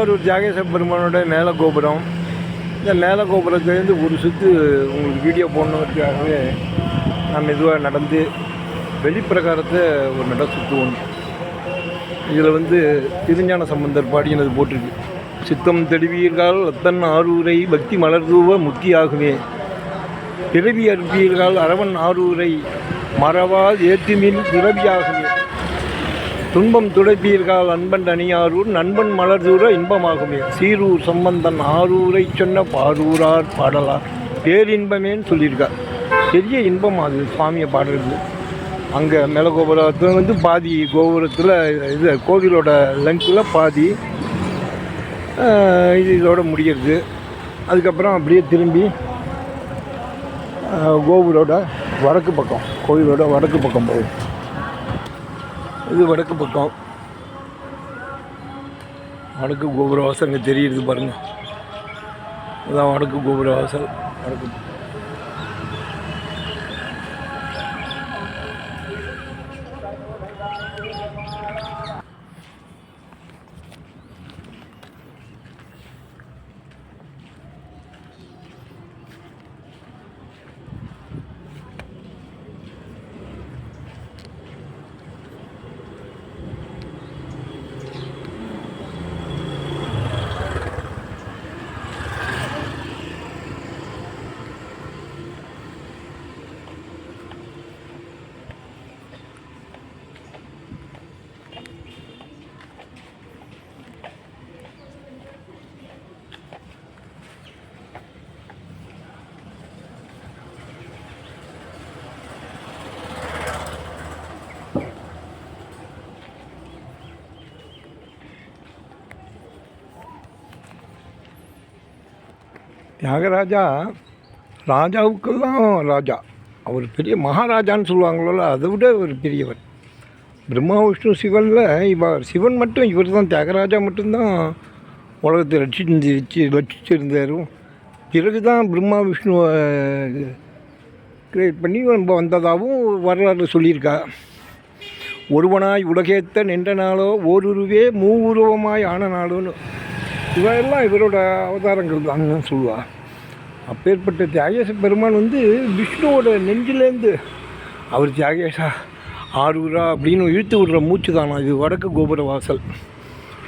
ஒரு தியாகேச பெருமானோட மேலகோபுரம். இந்த மேல கோபுரத்துலேருந்து ஒரு சுற்று உங்களுக்கு வீடியோ போடணுங்கிறதுக்காகவே நான் மெதுவாக நடந்து வெளிப்பிரகாரத்தை ஒரு நட சுற்றுவோம் இதில் வந்து திருஞான சம்பந்தர் பாடினது போட்டிருக்கு. சித்தம் தெளிவீர்கள் அத்தன் ஆரூரை பக்தி மலர்தூவ முக்தியாகுமே பிறவி அறுப்பீர்கள் அரவன் ஆரூரை மறவால் ஏற்றுமின் பிறவியாகுமே. துன்பம் துடைப்பீர்கள் அன்பன் அணியாரூர் நண்பன் மலர்தூர இன்பமாகுமே. சீரூர் சம்பந்தன் ஆரூரை சொன்ன பாரூரார் பாடலார். பேரின்பமேன்னு சொல்லியிருக்கார். பெரிய இன்பம் அது சுவாமியை பாடுறது அங்கே மேல கோபுரத்தில் வந்து பாதி கோபுரத்தில் இது கோவிலோட லென்த்தில் பாதி இது இதோட முடிகிறது அதுக்கப்புறம் அப்படியே திரும்பி கோவிலோட வடக்கு பக்கம் கோவிலோட வடக்கு பக்கம் போகும். இது வடக்கு பக்கம். வடக்கு கோபுர வாசல் இங்கே தெரியுது பாருங்க. அதான் வடக்கு கோபுர வாசல். வடக்கு தியாகராஜா ராஜாவுக்கெல்லாம் ராஜா. அவர் பெரிய மகாராஜான்னு சொல்லுவாங்களோ அதை விட ஒரு பெரியவர். பிரம்மா விஷ்ணு சிவனில் இவர் சிவன் மட்டும் இவர் தான் தியாகராஜா மட்டும்தான் உலகத்தை ரட்சிச்சு வச்சு ரட்சிச்சிருந்தார் பிறகு தான் பிரம்மா விஷ்ணுவை கிரியேட் பண்ணி நம்ம வந்ததாகவும் வரலாறு சொல்லியிருக்கா. ஒருவனாய் உலகேத்த நின்ற நாளோ ஓருருவே மூவுருவமாய் ஆன நாளோன்னு இவையெல்லாம் இவரோட அவதாரங்கள் தான் சொல்லுவா. அப்பேற்பட்ட தியாகேச பெருமான் வந்து விஷ்ணுவோட நெஞ்சிலேருந்து அவர் தியாகேசா ஆரூரா அப்படின்னு இழுத்து விடுற மூச்சு தானா இது வடக்கு கோபுர வாசல்.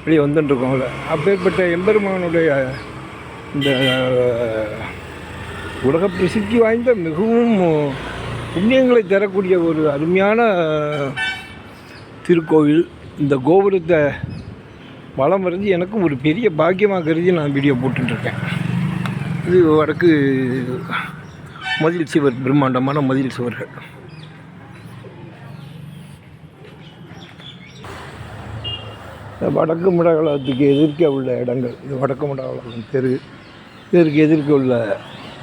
வெளியே வந்துட்டுருக்கோம் அதில் அப்பேற்பட்ட எம்பெருமானுடைய இந்த உலக பிரசித்தி வாய்ந்த மிகவும் புண்ணியங்களை தரக்கூடிய ஒரு அருமையான திருக்கோவில். இந்த கோபுரத்தை வளம் வரைஞ்சி எனக்கும் ஒரு பெரிய பாக்கியமாக கருதி நான் வீடியோ போட்டுருக்கேன் இது வடக்கு மதில் சுவர் பிரம்மாண்டமான மதில் சுவர்கள் வடக்கு முடகலத்துக்கு எதிர்க்க உள்ள இடங்கள் இது வடக்கு முடகலம் தெரு இதற்கு எதிர்க்க உள்ள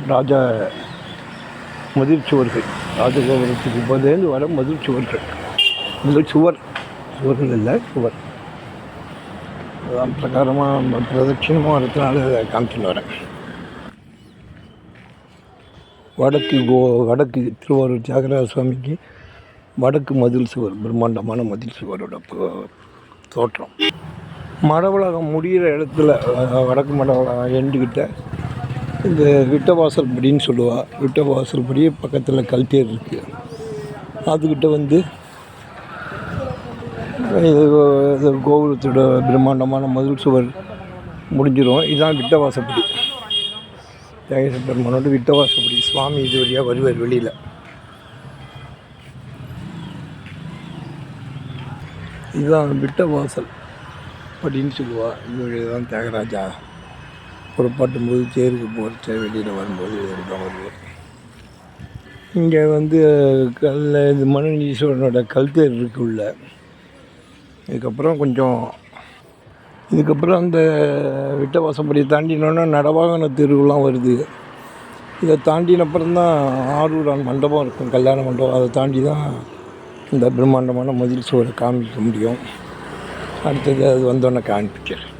ராஜா மதில் சுவர்கள் ராஜகோபுரத்துக்கு இப்போதேந்து வர மதில் சுவர்கள் மதில் சுவர் சுவர்கள் இல்லை சுவர். அதான் பிரகாரமாக பிரதட்சிணமாக வரதுனால இதை காமிச்சுன்னு வரேன். வடக்கு கோ வடக்கு திருவாரூர் தியாகராஜ சுவாமிக்கு வடக்கு மதில் சுவர் பிரம்மாண்டமான மதில் சுவரோட தோற்றம். மடவளகம் முடிகிற இடத்துல வடக்கு மடவளகம் எண்டுக்கிட்ட இந்த விட்டவாசல் படின்னு சொல்லுவாள் விட்டவாசல் படி பக்கத்தில் கல்தேர் இருக்குது அதுக்கிட்ட வந்து இது இது கோபுரத்தோட பிரம்மாண்டமான மதில் சுவர் முடிஞ்சிடும் இதுதான் விட்டவாசப்படி. தியாகேச பெருமானோட விட்டவாசப்படி. சுவாமி இது வழியாக வருவார் வெளியில். இதுதான் விட்டவாசல் அப்படின்னு சொல்லுவாள் இது வழியாக தான் தியாகராஜா புறப்பாட்டும் போது தேருக்கு போகிறச்ச வெளியில் வரும்போது இதுதான் வருவார் இங்கே வந்து கல் இது மனுநீஸ்வரனோட கல்தேர் இருக்கு உள்ள. இதுக்கப்புறம் கொஞ்சம் இதுக்கப்புறம் அந்த விட்டவாசப்படி தாண்டினோன்னா நடவாகன தெருவுலாம் வருது. இதை தாண்டினப்புறம்தான் ஆரூரான் மண்டபம் இருக்கும் கல்யாண மண்டபம். அதை தாண்டி தான் இந்த பிரம்மாண்டமான மதில் சுவரை காமிக்க முடியும். அடுத்தது அது வந்தோன்னே காண்பிக்கிறேன்.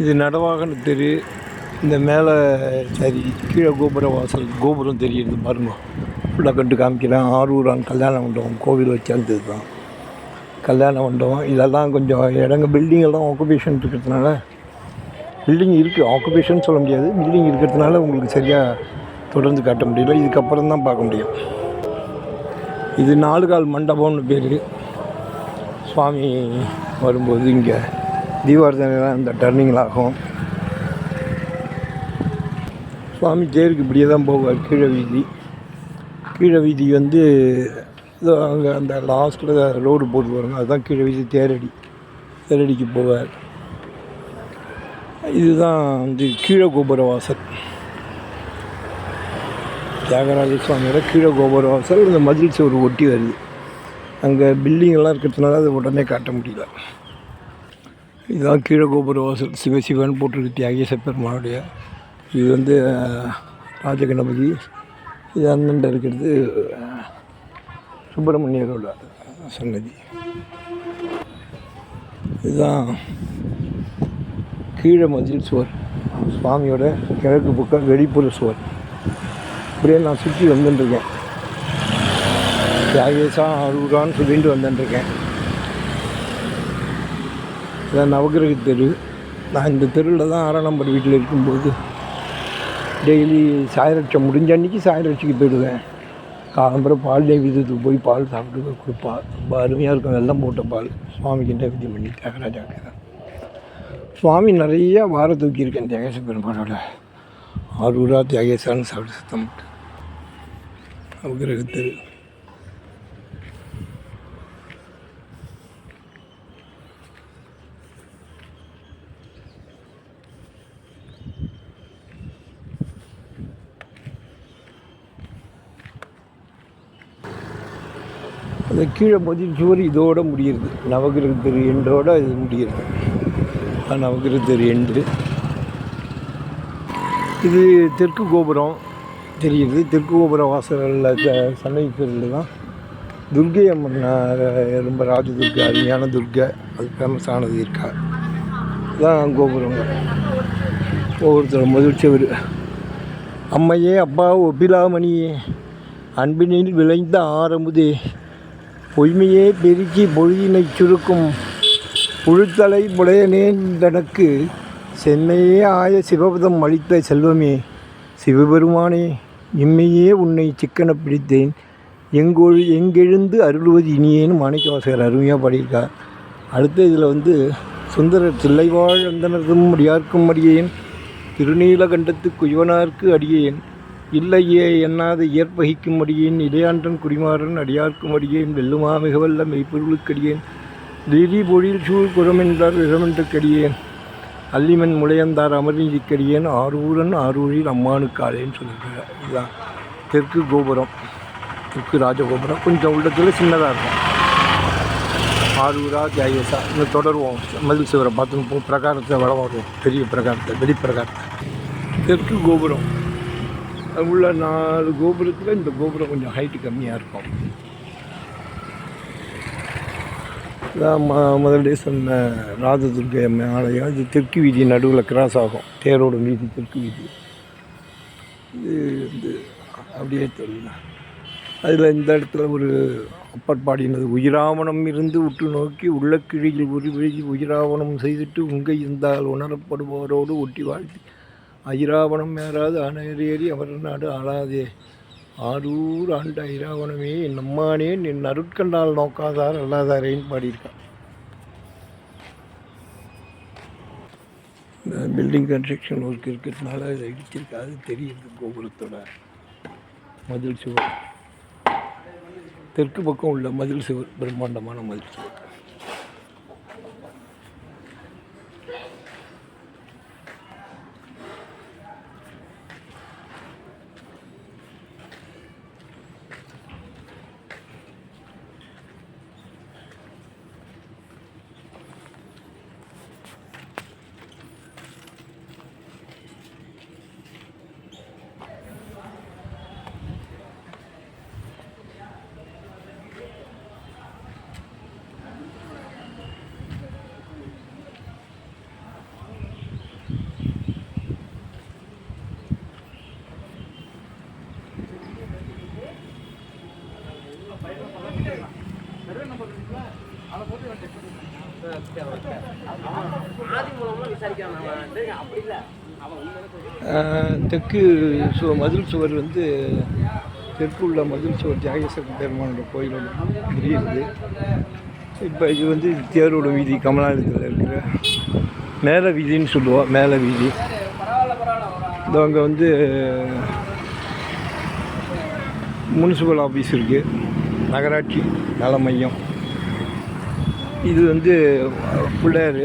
இது நடவாகன தெரு. இந்த மேலே சரி கீழே கோபுர வாசல் கோபுரம் தெரியுது பாருங்க. ஃபுல்லாக கண்டு காமிக்கிறேன். ஆரூரான் கல்யாண மண்டபம் கோவில் வச்சிருந்தது தான் கல்யாண மண்டபம் இதெல்லாம் கொஞ்சம் இடங்க பில்டிங் எல்லாம் ஆக்குபேஷன் இருக்கிறதுனால பில்டிங் இருக்குது ஆக்குபேஷன் சொல்ல முடியாது. பில்டிங் இருக்கிறதுனால உங்களுக்கு சரியாக தொடர்ந்து காட்ட முடியல. இதுக்கப்புறம் தான் பார்க்க முடியும். இது நாலு கால் மண்டபம்னு பேர். சுவாமி வரும்போது இங்கே தீபார்த்தனைலாம் இந்த டர்னிங்கில் ஆகும். சுவாமி தேருக்கு இப்படியே தான் போவார். கீழே வீதி. கீழே வீதி வந்து இதோ அங்கே அந்த லாஸ்ட்டில் ரோடு போட்டு வருங்க அதுதான் கீழே வீசி தேரடி. தேரடிக்கு போவார். இதுதான் வந்து கீழே கோபுர வாசல். தியாகராஜ சுவாமியோட கீழே கோபுர வாசல். இந்த மதில் சுவர் ஒட்டி வருது. அங்கே பில்டிங்கெல்லாம் இருக்கிறதுனால அதை உடனே காட்ட முடியல. இதுதான் கீழே கோபுர வாசல். சிவசிவன் போட்டிருக்கு தியாகேச பெருமானுடைய. இது வந்து ராஜகணபதி. இது அண்ணன் இருக்கிறது சுப்பிரமணியரோட சன்னதி. இதுதான் கீழே மதில் சுவர். சுவாமியோட கிழக்கு பக்கம் வெளிப்புற சுவர். இப்படியே நான் சுற்றி வந்துட்டுருக்கேன் தியாகேசா அருகான்னு சொல்லிட்டு வந்துட்டுருக்கேன் இதான் நவகிரக தெரு. நான் இந்த தெருவில் தான் ஆறாம் நம்பர் வீட்டில் இருக்கும்போது டெய்லி சாயரட்சம் முடிஞ்ச அன்னைக்கு சாயரட்சிக்கு போயிடுவேன். காலம்பரம் பால் நைவேத்தியத்துக்கு போய் பால் சாப்பிட்டு கொடுப்பா. ரொம்ப அருமையாக இருக்கும். வெள்ளம் போட்ட பால். சுவாமிக்கு நைவேத்தியம் பண்ணி தியாகராஜாவுக்கு தான். சுவாமி நிறைய வார தூக்கியிருக்கேன் தியாகேச பெருமானோட. ஆரூரா தியாகேசான்னு சாப்பிட்டு சுத்தம். போட்டு நவகிரக தெரு அந்த கீழே மதில் சுவர் இதோட முடியுது நவகிரக தெரு எண்டோட இது முடியுது அதான் நவகிரக தெரு எண்டு இது தெற்கு கோபுரம். தெரியுது. தெற்கு கோபுர வாசலில் சன்னதி தான் துர்கை அம்மன் ரொம்ப ராஜ துர்கை அருமையான துர்கை. அது ஃபேமஸானது இருக்கா? தான் கோபுரம். ஒவ்வொருத்தர் முதல் செவரு அம்மையே அப்பா ஒபிலாமணியே அன்பினில் விளைந்த ஆரம்புதே பொய்மையே பெருக்கி பொழுதினை சுருக்கும் புழுத்தலை புலையனேன் தனக்கு. சென்னையே ஆய சிவபதம் அளித்த செல்வமே சிவபெருமானே இம்மையே உன்னை சிக்கன பிடித்தேன். எங்கொழு எங்கெழுந்து அருளுவது இனியேன்னு மாணிக்கவாசகர் அருமையாக பாடியிருக்கார். அடுத்து இதில் வந்து சுந்தரர் தில்லைவாழ் அந்தனதும் யாருக்கும் அடியேன் திருநீலகண்டத்து குயவனார்க்கு அடியேன் இல்லையே என்னாது இயற்பகிக்கும் அடியேன் இடையாண்டன் குடிமாறன் அடியார்க்கும்படியேன் வெல்லுமா மிகவல்ல மெய்ப்பொருளுக்கடியேன் திரி பொழில் சூழ் குரமென்றார் விரமென்றுக்கடியேன் அல்லிமன் முளையந்தார் அமர்நீதிக்கடியேன் ஆரூரன் ஆரூரில் அம்மானுக்காலேன்னு சொல்லியிருக்காங்க இதுதான் தெற்கு கோபுரம் தெற்கு ராஜகோபுரம். கொஞ்சம் உள்ளத்தில் சின்னதாக இருக்கும். ஆரூரா ஜாயசா இன்னும் தொடருவோம். மதில் சிவரை பார்த்து போகும் பிரகாரத்தை வளம் வருவோம் பெரிய பிரகாரத்தை வெளிப்பிரகாரத்தை தெற்கு கோபுரம். உள்ள நாலு கோபுரத்தில் இந்த கோபுரம் கொஞ்சம் ஹைட்டு கம்மியாக இருக்கும். இதான் டேஸ் முதல்ல சொன்ன ராஜதுர்கை அம்மை ஆலயம். இது தெற்கு வீதி நடுவில் கிராஸ் ஆகும். தேரோட வீதி தெற்கு வீதி. இது வந்து அப்படியே சொல்லலாம் அதில் இந்த இடத்துல ஒரு அப்பர் பாடினது உயிராவணம் இருந்து உற்று நோக்கி உள்ள கிழியில் ஒரு உயிராவணம் செய்துட்டு உங்கள் இருந்தால் உணரப்படுபவரோடு ஒட்டி வாழ்த்தி. ஐராவணம் ஏறாது அனேறி அவர் நாடு ஆளாதே. ஆரூர் ஆண்ட ஐராவணமே என் அம்மானே என் அருட்கண்டால் நோக்காதார் அல்லாதாரேன்னு பாடியிருக்கான் இந்த பில்டிங் கன்ஸ்ட்ரக்ஷன் ஒர்க் இருக்கிறதுனால இதை இடிச்சிருக்கு தெரியுது கோபுரத்தோட மதில் சுவர். தெற்கு பக்கம் உள்ள மதில் சுவர் பிரம்மாண்டமான மதில் சுவர். தெற்கு சு மதுள் சுவர் வந்து தெற்கு உள்ள மதில் சுவர் தியாகேஸ்வர பெருமானோட கோயிலோட தெரியுது. இப்போ இது வந்து தேரோட வீதி கமலாலயத்தில் இருக்கிற மேலே வீதின்னு சொல்லுவோம் மேலே வீதி. இது அங்கே வந்து முனிசிபல் ஆஃபீஸ் இருக்குது நகராட்சி நல மையம் இது வந்து பிள்ளையார்.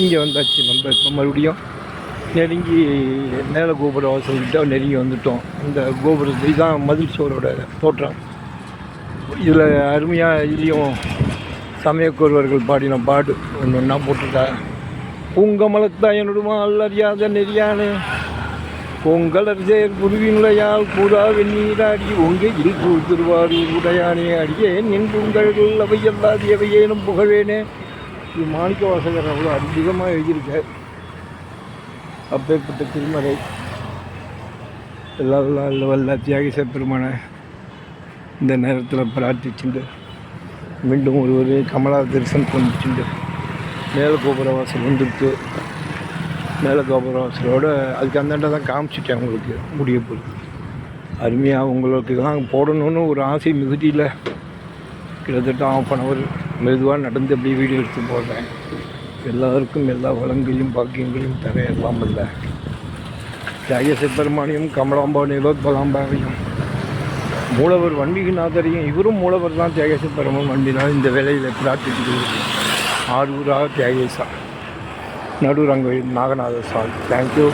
இங்கே வந்தாச்சு. நம்ம இப்போ மறுபடியும் நெருங்கி மேல கோபுரம் சொல்லிட்டு நெருங்கி வந்துட்டோம். இந்த கோபுரத்து இதுதான் மதில் சோரோட தோற்றம். இதில் அருமையாக இதுலேயும் சமயக்கோர்வர்கள் பாடின பாடு ஒன்று ஒன்றா போட்டிருக்கா. பூங்கமலத்தாயனுடுமா அல்லறியாத நெறியானே. பொங்கலர் சேர் குருவினுடையால் கூடா வெந்நீராடி உங்கையில் திருவாரூர் உடையானே அடியே என் பூங்கல்கள் அவையல்லாது எவையேனும் புகழேனே. இது மாணிக்க வாசகர் அவ்வளோ அதிகமாக எழுதியிருக்கார். அப்பேற்பட்ட திருமறை. எல்லா வல்ல வல்ல தியாகேச பெருமானை இந்த நேரத்தில் பிரார்த்திச்சுண்டு மீண்டும் ஒரு ஒரு கமலா தரிசனம் பண்ணிச்சுண்டு மேலகோபுர வாசல் வந்துருக்கு. மேலகோபுர வாசலோடு வாசலோட அதுக்கு அந்தாண்ட தான் காமிச்சிட்டேன் உங்களுக்கு முடிய போகுது அருமையாக உங்களுக்கு தான் போடணும்னு ஒரு ஆசை மிகுதியில் கிட்டத்தட்ட ஆஃப் அன் ஹவர் மெதுவாக நடந்து அப்படியே வீடியோ எடுத்து போடுறேன். எல்லாருக்கும் எல்லா வளங்களையும் பாக்கியங்களையும் தர எல்லாம் இல்லை. தியாகேச பெருமானியும் கமலாம்பா நிலோத்பலாம்பாவையும் மூலவர் வண்டிகநாதரையும் இவரும் மூலவர் தான் தியாகேச பெருமான் வண்டினால் இந்த வேலையில் பிரார்த்திச்சுக்கிறது ஆரூரா தியாகேசா நடுரங்கோயில் நாகநாத சாமி தேங்க்யூ